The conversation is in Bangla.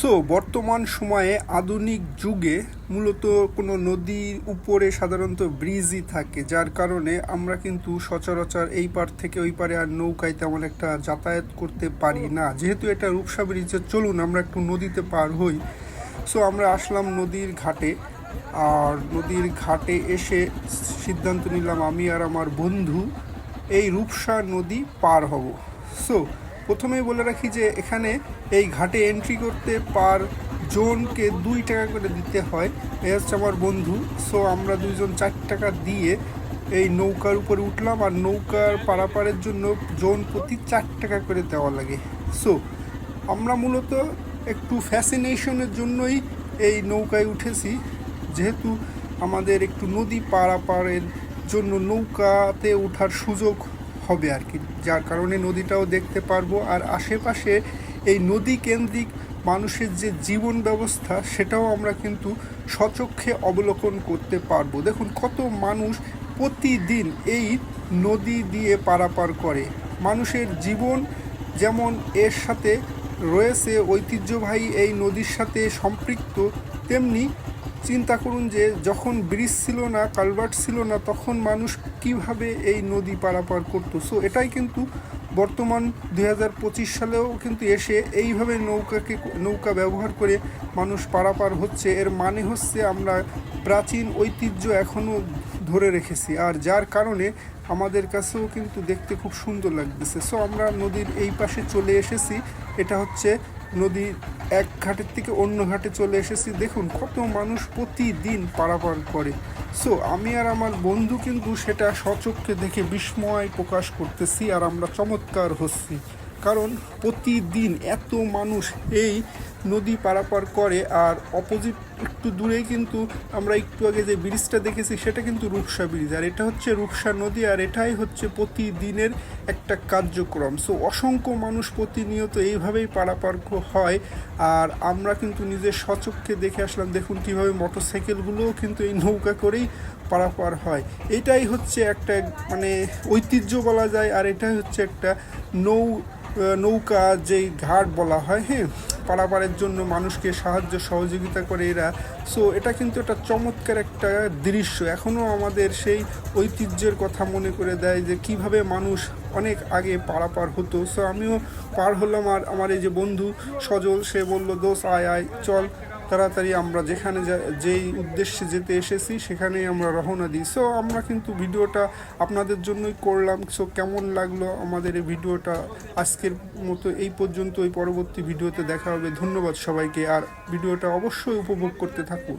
সো বর্তমান সময়ে আধুনিক যুগে মূলত কোনো নদীর উপরে সাধারণত ব্রিজই থাকে, যার কারণে আমরা কিন্তু সচরাচর এই পার থেকে ওই পারে আর নৌকায় তেমন একটা যাতায়াত করতে পারি না। যেহেতু এটা রূপসা ব্রিজে, চলুন আমরা একটু নদীতে পার হই। সো আমরা আসলাম নদীর ঘাটে আর নদীর ঘাটে এসে সিদ্ধান্ত নিলাম আমি আর আমার বন্ধু এই রূপসা নদী পার হব। সো প্রথমেই বলে রাখি যে এখানে এই ঘাটে এন্ট্রি করতে পার জনকে দুই টাকা করে দিতে হয়। এ হচ্ছে আমার বন্ধু। সো আমরা দুইজন চার টাকা দিয়ে এই নৌকার উপরে উঠলাম আর নৌকার পারাপারের জন্য জন প্রতি চার টাকা করে দেওয়া লাগে। সো আমরা মূলত একটু ফ্যাসিনেশনের জন্যই এই নৌকায় উঠেছি। যেহেতু আমাদের একটু নদী পারাপারের জন্য নৌকাতে ওঠার সুযোগ হবে আর কি। যার কারণে নদীটাও দেখতে পারব। আর আশেপাশে এই নদী কেন্দ্রিক মানুষের যে জীবন ব্যবস্থা, সেটাও আমরা কিন্তু সচক্ষে অবলোকন করতে পারব। দেখুন, কত মানুষ প্রতিদিন এই নদী দিয়ে পারাপার করে। মানুষের জীবন যেমন এর সাথে রয়েছে, ঐতিহ্যবাহী এই নদীর সাথে সম্পৃক্ত, তেমনি চিন্তা করুন যে যখন ব্রিজ ছিল না, কালভার্ট ছিল না, তখন মানুষ কীভাবে এই নদী পারাপার করতো? সো এটাই কিন্তু বর্তমান দু হাজার পঁচিশ সালেও কিন্তু এসে এইভাবে নৌকাকে, নৌকা ব্যবহার করে মানুষ পারাপার হচ্ছে। এর মানে হচ্ছে আমরা প্রাচীন ঐতিহ্য এখনও ধরে রেখেছি। আর যার কারণে আমাদের কাছেও কিন্তু দেখতে খুব সুন্দর লাগতেছে। সো আমরা নদীর এই পাশে চলে এসেছি। এটা হচ্ছে নদীর এক ঘাটের থেকে অন্য ঘাটে চলে এসেছি। দেখুন কত মানুষ প্রতিদিন পারাপার করে। সো আমি আর আমার বন্ধু কিন্তু সেটা সচক্ষে দেখে বিস্ময় প্রকাশ করতেছি আর আমরা চমৎকার হচ্ছি। কারণ প্রতিদিন এত মানুষ এই নদী পারাপার করে আর অপোজিট একটু দূরেই কিন্তু আমরা একটু আগে যে ব্রিজটা দেখেছি, সেটা কিন্তু রূপসা ব্রিজ আর এটা হচ্ছে রূপসা নদী আর এটাই হচ্ছে প্রতিদিনের একটা কার্যক্রম। সো অসংখ্য মানুষ প্রতিনিয়ত এইভাবেই পারাপার হয় আর আমরা কিন্তু নিজের সচক্ষে দেখে আসলাম, দেখুন কীভাবে মোটরসাইকেলগুলোও কিন্তু এই নৌকা করেই পারাপার হয়। এটাই হচ্ছে একটা মানে ঐতিহ্য বলা যায় আর এটাই হচ্ছে একটা নৌ নৌকা যেই ঘাট বলা হয় হ্যাঁ পারাপারের জন্য মানুষকে সাহায্য, সহযোগিতা করে এরা। সো এটা কিন্তু একটা চমৎকার একটা দৃশ্য। এখনও আমাদের সেই ঐতিহ্যের কথা মনে করে দেয় যে কীভাবে মানুষ অনেক আগে পারাপার হতো। সো আমিও পার হলাম আর আমার এই যে বন্ধু সজল, সে বলল দোষ আয় আয়, চল। তাড়াতাড়ি আমরা যেখানে যেই উদ্দেশ্যে যেতে এসেছি, সেখানেই আমরা রওনা দিই। সো আমরা কিন্তু ভিডিওটা আপনাদের জন্যই করলাম। সো কেমন লাগল আমাদের এই ভিডিওটা? আজকের মতো এই পর্যন্ত ওই পরবর্তী ভিডিওতে দেখা হবে। ধন্যবাদ সবাইকে। আর ভিডিওটা অবশ্যই উপভোগ করতে থাকুন।